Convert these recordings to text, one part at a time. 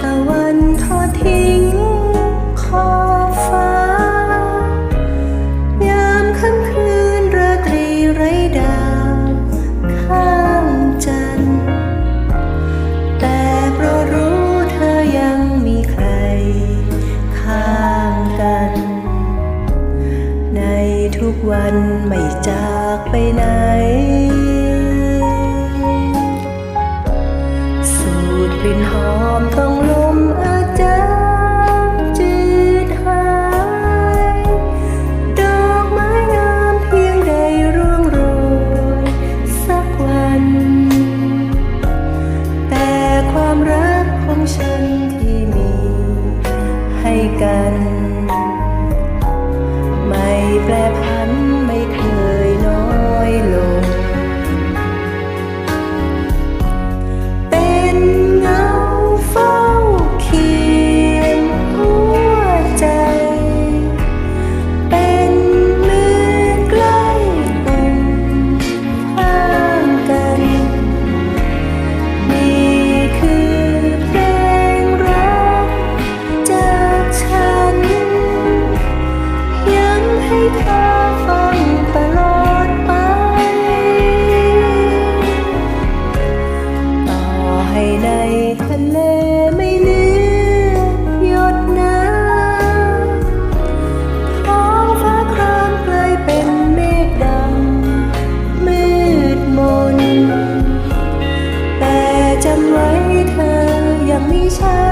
ตะวันทอดทิ้งขอฟ้า ยามค่ำคืนรตรีไรดาวข้ามจันทร์แต่เพราะรู้เธอยังมีใคร ข้างกัน ในทุกวันไม่จากไปไหน ลิ่นหอมของลู เธอฟังตลอดไป ต่อให้ในทะเลไม่เหลือยดน้ำท้องฟ้าครามกลยเป็นเมฆดำมืดมน แต่จำไว้เธอยังมีฉัน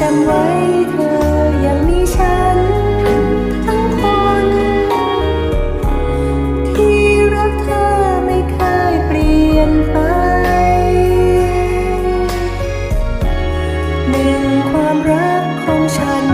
จำไว้เธอยังมีฉัน ทั้งคน ที่รักเธอไม่เคยเปลี่ยนไป หนึ่งความรักของฉัน